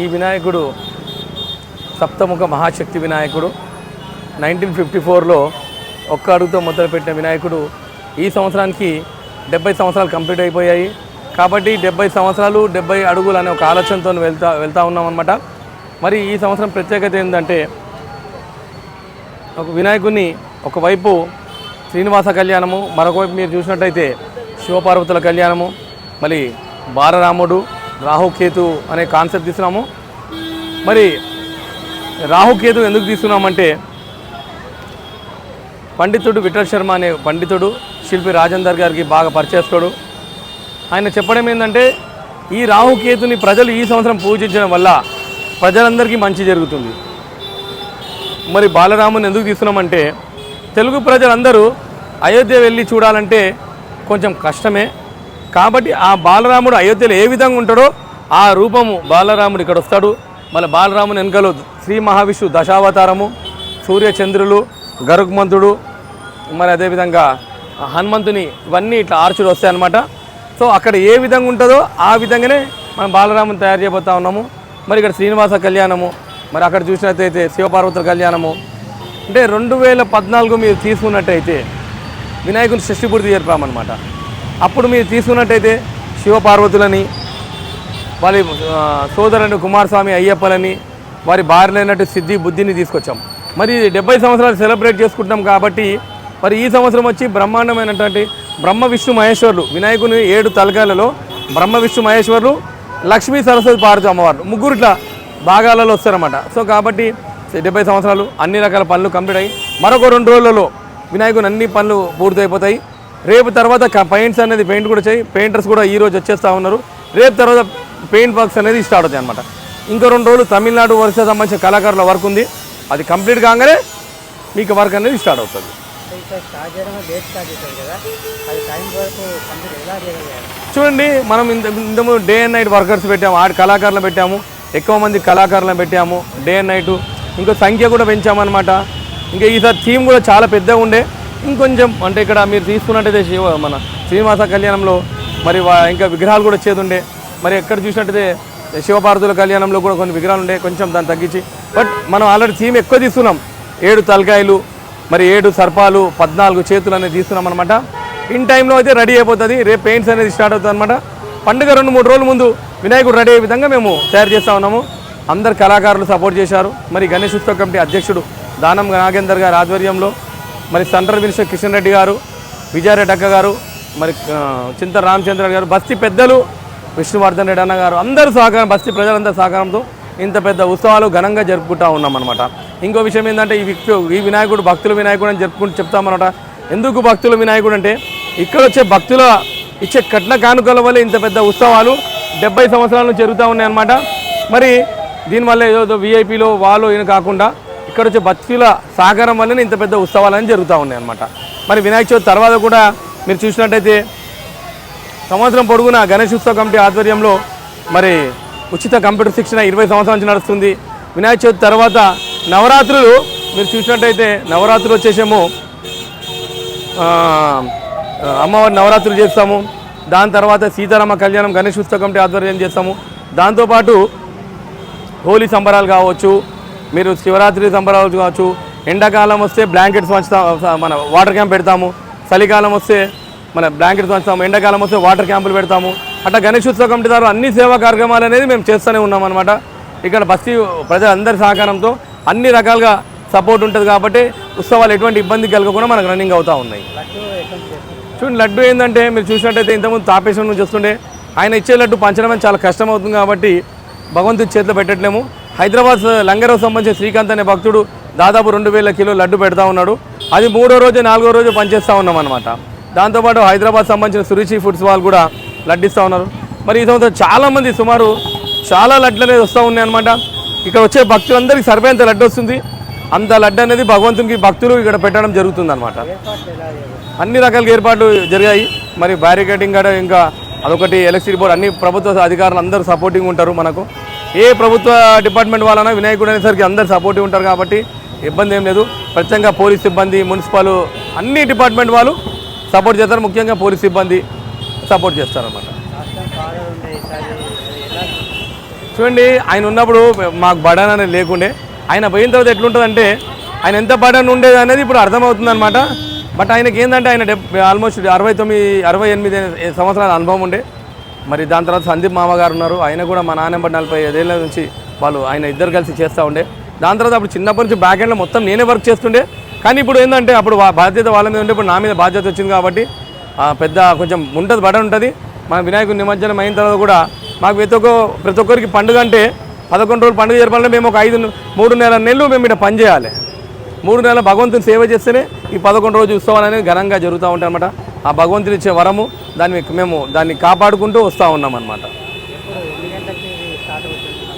ఈ వినాయకుడు సప్తముఖ మహాశక్తి వినాయకుడు. నైన్టీన్ ఫిఫ్టీ ఫోర్లో ఒక్క అడుగుతో మొదలుపెట్టిన వినాయకుడు ఈ సంవత్సరానికి డెబ్బై సంవత్సరాలు కంప్లీట్ అయిపోయాయి. కాబట్టి డెబ్బై సంవత్సరాలు డెబ్బై అడుగులు అనే ఒక ఆలోచనతో వెళ్తా వెళ్తూ ఉన్నామన్నమాట. మరి ఈ సంవత్సరం ప్రత్యేకత ఏంటంటే ఒక వినాయకుడిని ఒకవైపు శ్రీనివాస కళ్యాణము మరొకవైపు మీరు చూసినట్టయితే శివపార్వతుల కళ్యాణము మళ్ళీ బాలరాముడు రాహుకేతు అనే కాన్సెప్ట్ తీసుకున్నాము మరి రాహుకేతు ఎందుకు తీసుకున్నామంటే పండితుడు విఠల్ శర్మ అనే పండితుడు శిల్పి రాజేందర్ గారికి బాగా పరిచేస్తాడు ఆయన చెప్పడం ఏంటంటే ఈ రాహుకేతుని ప్రజలు ఈ సంవత్సరం పూజించడం వల్ల ప్రజలందరికీ మంచి జరుగుతుంది. మరి బాలరాముని ఎందుకు తీసుకున్నామంటే తెలుగు ప్రజలందరూ అయోధ్య వెళ్ళి చూడాలంటే కొంచెం కష్టమే. కాబట్టి ఆ బాలరాముడు అయోధ్యలో ఏ విధంగా ఉంటాడో ఆ రూపము బాలరాముడు ఇక్కడ వస్తాడు. మళ్ళీ బాలరాముని వెనుకలో శ్రీ మహావిష్ణు దశావతారము సూర్యచంద్రులు గరుగ్మంతుడు మరి అదేవిధంగా హనుమంతుని ఇవన్నీ ఇట్లా ఆర్చులు వస్తాయన్నమాట సో అక్కడ ఏ విధంగా ఉంటుందో ఆ విధంగానే మనం బాలరాముని తయారు చేయబోతా ఉన్నాము. మరి ఇక్కడ శ్రీనివాస కళ్యాణము మరి అక్కడ చూసినట్టయితే శివపార్వతుల కళ్యాణము. అంటే రెండు వేల పద్నాలుగు మీరు తీసుకున్నట్టయితే వినాయకుని షష్ఠిపూర్తి జరిపామన్నమాట అప్పుడు మీరు తీసుకున్నట్టయితే శివపార్వతులని వారి సోదరుని కుమారస్వామి అయ్యప్పలని వారి భార్యలైనట్టు సిద్ధి బుద్ధిని తీసుకొచ్చాం. మరి డెబ్బై సంవత్సరాలు సెలబ్రేట్ చేసుకుంటాం కాబట్టి మరి ఈ సంవత్సరం వచ్చి బ్రహ్మాండమైనటువంటి బ్రహ్మ విష్ణు మహేశ్వరులు వినాయకుని ఏడు తలకాలలో బ్రహ్మ విష్ణు మహేశ్వరులు లక్ష్మీ సరస్వతి పార్వతి అమ్మవారు ముగ్గురు ఇట్లా భాగాలలో వస్తారన్నమాట. సో కాబట్టి డెబ్బై సంవత్సరాలు అన్ని రకాల పనులు కంప్లీట్ అయ్యి మరొక రెండు రోజులలో వినాయకుని అన్ని పనులు పూర్తయిపోతాయి. రేపు తర్వాత పెయింట్స్ అనేది పెయింట్ కూడా చేయి పెయింటర్స్ కూడా ఈరోజు వచ్చేస్తూ ఉన్నారు. రేపు తర్వాత పెయింట్ వర్క్స్ అనేది స్టార్ట్ అవుతాయి అనమాట ఇంకో రెండు రోజులు తమిళనాడు వరుస సంబంధించిన కళాకారుల వర్క్ ఉంది. అది కంప్లీట్ కాగానే మీకు వర్క్ అనేది స్టార్ట్ అవుతుంది. చూడండి మనం ఇంత ఇంతకు డే అండ్ నైట్ వర్కర్స్ పెట్టాము ఆడి కళాకారులను పెట్టాము ఎక్కువ మంది కళాకారులను పెట్టాము డే అండ్ నైట్ ఇంకో సంఖ్య కూడా పెంచామన్నమాట. ఇంకా ఈసారి థీమ్ కూడా చాలా పెద్దగా ఉండే. ఇంకొంచెం అంటే ఇక్కడ మీరు తీసుకున్నట్టయితే శివ మన శ్రీనివాస కళ్యాణంలో మరి వా- ఇంకా విగ్రహాలు కూడా చేదుండే. మరి ఎక్కడ చూసినట్టయితే శివపార్వతుల కళ్యాణంలో కూడా కొన్ని విగ్రహాలు ఉండే కొంచెం దాన్ని తగ్గించి. బట్ మనం ఆల్రెడీ థీమ్ ఎక్కువ తీసుకున్నాం. ఏడు తలకాయలు మరి ఏడు సర్పాలు పద్నాలుగు చేతులు అనేది తీస్తున్నాం అనమాట ఇన్ టైంలో అయితే రెడీ అయిపోతుంది. రేపు పెయింట్స్ అనేది స్టార్ట్ అవుతుంది అనమాట పండుగ రెండు మూడు రోజుల ముందు వినాయకుడు రెడీ అయ్యే విధంగా మేము తయారు చేస్తూ ఉన్నాము. అందరు కళాకారులు సపోర్ట్ చేశారు. మరి గణేష్ ఉత్సవ కమిటీ అధ్యక్షుడు దానం నాగేందర్ గారి ఆధ్వర్యంలో మరి సెంట్రల్ మినిస్టర్ కిషన్ రెడ్డి గారు విజయారెడ్డి అక్క గారు మరి చింత రామచంద్ర గారు బస్తీ పెద్దలు విష్ణువర్ధన్ రెడ్డి అన్న గారు అందరూ సహకారం బస్తీ ప్రజలందరూ సహకారంతో ఇంత పెద్ద ఉత్సవాలు ఘనంగా జరుపుకుంటా ఉన్నామన్నమాట. ఇంకో విషయం ఏంటంటే ఈ ఈ వినాయకుడు భక్తుల వినాయకుడు అని జరుపుకుంటూ చెప్తామన్నమాట. ఎందుకు భక్తుల వినాయకుడు అంటే ఇక్కడ వచ్చే భక్తుల ఇచ్చే కట్న కానుకల వల్ల ఇంత పెద్ద ఉత్సవాలు డెబ్బై సంవత్సరాల నుంచి జరుగుతూ ఉన్నాయన్నమాట. మరి దీనివల్ల ఏదో విఐపీలో వాళ్ళు ఈయన కాకుండా ఇక్కడ వచ్చే భక్తుల సహకారం వల్లనే ఇంత పెద్ద ఉత్సవాలని జరుగుతూ ఉన్నాయి అనమాట మరి వినాయక చవితి తర్వాత కూడా మీరు చూసినట్టయితే సంవత్సరం పొడుగున గణేష్ ఉత్సవ కమిటీ ఆధ్వర్యంలో మరి ఉచిత కంప్యూటర్ శిక్షణ ఇరవై సంవత్సరాల నుంచి నడుస్తుంది. వినాయక చవితి తర్వాత నవరాత్రులు మీరు చూసినట్టయితే నవరాత్రులు వచ్చేసేమో అమ్మవారి నవరాత్రులు చేస్తాము. దాని తర్వాత సీతారామ కళ్యాణం గణేష్ ఉత్సవ కమిటీ ఆధ్వర్యం చేస్తాము. దాంతోపాటు హోలీ సంబరాలు కావచ్చు మీరు శివరాత్రి సంబరాలు కావచ్చు ఎండాకాలం వస్తే బ్లాంకెట్స్ పంచుతాం మన వాటర్ క్యాంప్ పెడతాము చలికాలం వస్తే మన బ్లాంకెట్స్ పంచుతాము ఎండాకాలం వస్తే వాటర్ క్యాంపులు పెడతాము. అట్లా గణేష్ ఉత్సవ కమిటీ ద్వారా అన్ని సేవా కార్యక్రమాలు అనేది మేము చేస్తూనే ఉన్నాం అనమాట ఇక్కడ బస్తీ ప్రజలందరి సహకారంతో అన్ని రకాలుగా సపోర్ట్ ఉంటుంది కాబట్టి ఉత్సవాలు ఎటువంటి ఇబ్బంది కలగకుండా మనకు రన్నింగ్ అవుతూ ఉన్నాయి. చూడండి లడ్డు ఏంటంటే మీరు చూసినట్టయితే ఇంతకుముందు తాపేశ్వరం నుంచి వస్తుండే. ఆయన ఇచ్చే లడ్డు పంచడం అనేది చాలా కష్టం అవుతుంది కాబట్టి భగవంతుడి చేతిలో పెట్టట్లేము. హైదరాబాద్ లంగరకు సంబంధించిన శ్రీకాంత్ అనే భక్తుడు దాదాపు రెండు వేల కిలో లడ్డు పెడతా ఉన్నాడు. అది మూడో రోజు నాలుగో రోజు పనిచేస్తూ ఉన్నాం అనమాట దాంతోపాటు హైదరాబాద్ సంబంధించిన సురుచి ఫుడ్స్ వాళ్ళు కూడా లడ్డిస్తూ ఉన్నారు. మరి ఈ సంవత్సరం చాలామంది సుమారు చాలా లడ్లు అనేది వస్తూ ఉన్నాయి అనమాట ఇక్కడ వచ్చే భక్తులందరికీ సరిపోయేంత లడ్డు వస్తుంది. అంత లడ్డు అనేది భగవంతునికి భక్తులు ఇక్కడ పెట్టడం జరుగుతుంది అనమాట అన్ని రకాల ఏర్పాట్లు జరిగాయి. మరి బ్యారికేడింగ్ కూడా ఇంకా అదొకటి ఎలక్ట్రిసిటీ బోర్డు అన్ని ప్రభుత్వ అధికారులు అందరూ సపోర్టింగ్ ఉంటారు మనకు. ఏ ప్రభుత్వ డిపార్ట్మెంట్ వాళ్ళైనా వినాయకుడు అనేసరికి అందరు సపోర్టివ్ ఉంటారు కాబట్టి ఇబ్బంది ఏం లేదు. ప్రత్యేకంగా పోలీస్ సిబ్బంది మున్సిపల్ అన్ని డిపార్ట్మెంట్ వాళ్ళు సపోర్ట్ చేస్తారు. ముఖ్యంగా పోలీస్ సిబ్బంది సపోర్ట్ చేస్తారనమాట చూడండి ఆయన ఉన్నప్పుడు మాకు బడన్ అనేది లేకుండే. ఆయన పోయిన తర్వాత ఎట్లుంటుందంటే ఆయన ఎంత బడన్ ఉండేది అనేది ఇప్పుడు అర్థమవుతుంది అనమాట బట్ ఆయనకి ఏంటంటే ఆయన ఆల్మోస్ట్ అరవై తొమ్మిది అరవై ఎనిమిది సంవత్సరాల అనుభవం ఉండే. మరి దాని తర్వాత సందీప్ మామగారు ఉన్నారు. ఆయన కూడా మా నాన్నెంబర్ నలభై ఐదేళ్ళ నుంచి వాళ్ళు ఆయన ఇద్దరు కలిసి చేస్తూ ఉండే. దాని తర్వాత అప్పుడు చిన్నప్పటి నుంచి బ్యాక్ ఎండ్లో మొత్తం నేనే వర్క్ చేస్తుండే. కానీ ఇప్పుడు ఏంటంటే అప్పుడు బాధ్యత వాళ్ళ మీద ఉండే ఇప్పుడు నా మీద బాధ్యత వచ్చింది కాబట్టి ఆ, పెద్ద కొంచెం ఉంటుంది బడ ఉంటుంది. మన వినాయకుడి నిమజ్జనం అయిన తర్వాత కూడా మాకు ప్రతి ఒక్క ప్రతి ఒక్కరికి పండుగ అంటే పదకొండు రోజులు పండుగ జరపాలంటే మేము ఒక ఐదు మూడు నెలల నెలలు మేము ఇక్కడ పని చేయాలి. మూడు నెలల భగవంతుని సేవ చేస్తేనే ఈ పదకొండు రోజు ఉత్సవాలు అనేది ఘనంగా జరుగుతూ ఉంటాయి అన్నమాట. ఆ భగవంతుని ఇచ్చే వరము దాన్ని మేము దాన్ని కాపాడుకుంటూ వస్తూ ఉన్నాం అనమాట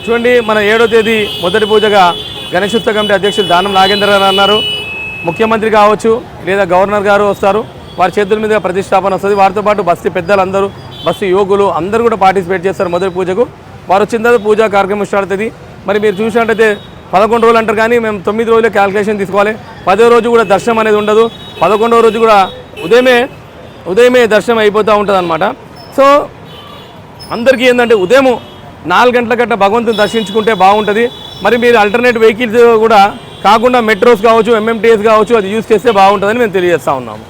చూడండి మన ఏడో తేదీ మొదటి పూజగా గణేశోత్సవ కమిటీ అధ్యక్షులు దానం నాగేంద్ర అన్నారు. ముఖ్యమంత్రి కావచ్చు లేదా గవర్నర్ గారు వస్తారు. వారి చేతుల మీద ప్రతిష్టాపన వస్తుంది. వారితో పాటు బస్తీ పెద్దలందరూ బస్తీ యువకులు అందరూ కూడా పార్టిసిపేట్ చేస్తారు మొదటి పూజకు. వారు వచ్చిన తర్వాత పూజా కార్యక్రమం స్టార్ట్ అవుతుంది. మరి మీరు చూసినట్టయితే పదకొండు రోజులు అంటారు కానీ మేము తొమ్మిది రోజులే క్యాల్కులేషన్ తీసుకోవాలి. పదో రోజు కూడా దర్శనం అనేది ఉండదు. పదకొండవ రోజు కూడా ఉదయమే ఉదయమే దర్శనం అయిపోతూ ఉంటుంది అనమాట సో అందరికీ ఏంటంటే ఉదయం నాలుగు గంటల గట్ట భగవంతుని దర్శించుకుంటే బాగుంటుంది. మరి మీరు అల్టర్నేట్ వెహికల్స్ కూడా కాకుండా మెట్రోస్ కావచ్చు ఎంఎంటీఎస్ కావచ్చు అది యూస్ చేస్తే బాగుంటుందని మేము తెలియజేస్తూ ఉన్నాము.